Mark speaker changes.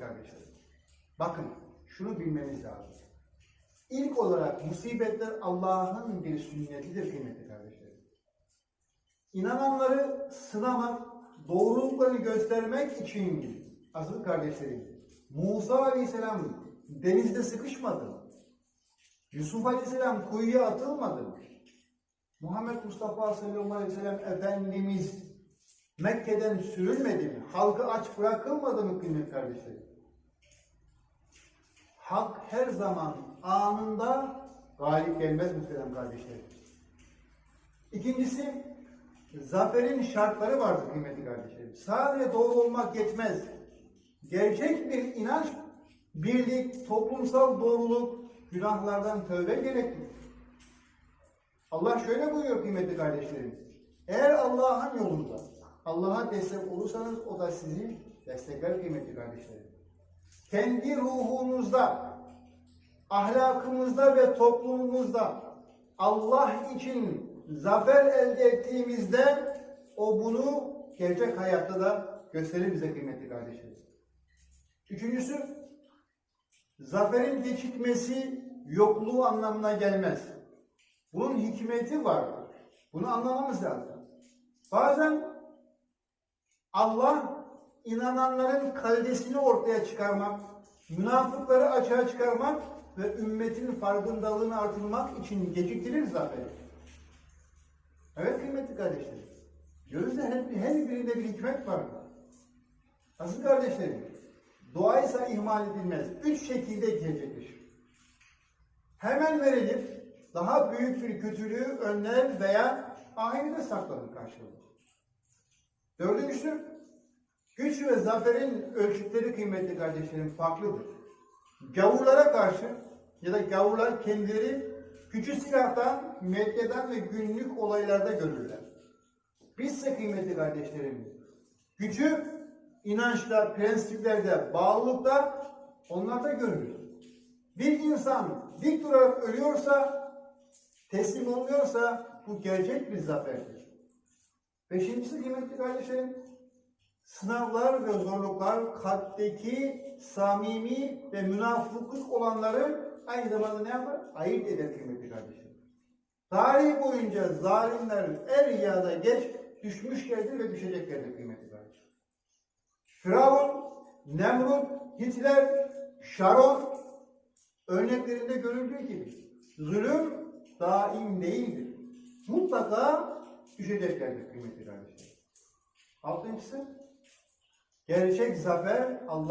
Speaker 1: kardeşlerim. Bakın şunu bilmeniz lazım. İlk olarak musibetler Allah'ın bir sünnetidir kıymetli kardeşlerim. İnananları sınamak, doğruluklarını göstermek için asıl kardeşlerim. Musa Aleyhisselam denizde sıkışmadı? Yusuf Aleyhisselam kuyuya atılmadı? Muhammed Mustafa sallallahu aleyhi Efendimiz Mekke'den sürülmedi mi? Halkı aç bırakılmadı mı kıymetli kardeşlerim? Hak her zaman anında galip gelmez muhterem kardeşlerim. İkincisi, zaferin şartları vardır kıymetli kardeşlerim. Sadece doğru olmak yetmez. Gerçek bir inanç, birlik, toplumsal doğruluk, günahlardan tövbe gereklidir. Allah şöyle buyuruyor kıymetli kardeşlerim. Eğer Allah'ın yolunda Allah'a destek olursanız o da sizi destekler kıymetli kardeşlerim. Kendi ruhunuzda, ahlakımızda ve toplumumuzda Allah için zafer elde ettiğimizde o bunu gerçek hayatta da gösterir bize kıymetli kardeşlerim. Üçüncüsü, zaferin geçitmesi yokluğu anlamına gelmez. Bunun hikmeti vardır. Bunu anlamamız lazım. Bazen Allah inananların kalitesini ortaya çıkarmak, münafıkları açığa çıkarmak ve ümmetin farkındalığını artırmak için geciktirir zaferi. Evet kıymetli kardeşlerim. Gözde her, her birinde bir hikmet vardır. Nasıl kardeşlerim? Dua ihmal edilmez. Üç şekilde gerçekleşir. Hemen verilir, daha büyük bir kötülüğü önler veya ahirete saklanır karşılığı. Dördüncüsü, güç ve zaferin ölçütleri kıymetli kardeşlerim farklıdır. Gavurlara karşı ya da gavurlar kendileri gücü silahtan, medyadan ve günlük olaylarda görürler. Bizse kıymetli kardeşlerim, gücü inançta, prensiplerde, bağlılıkta onlarda görürüz. Bir insan dik durarak ölüyorsa, teslim olmuyorsa bu gerçek bir zaferdir. Beşincisi kıymetli kardeşlerim, sınavlar ve zorluklar kalpteki samimi ve münafıklık olanları aynı zamanda ne yapar? Ayırt eder kıymetli kardeşlerim. Tarih boyunca zalimler er ya da geç düşmüşlerdir ve düşeceklerdir kıymetli kardeşlerim. Firavun, Nemrut, Hitler, Sharon örneklerinde görüldüğü gibi zulüm daim değildir. Mutlaka düşeceklerdir kıymetli kardeşlerim. Altıncısı, gerçek zafer Allah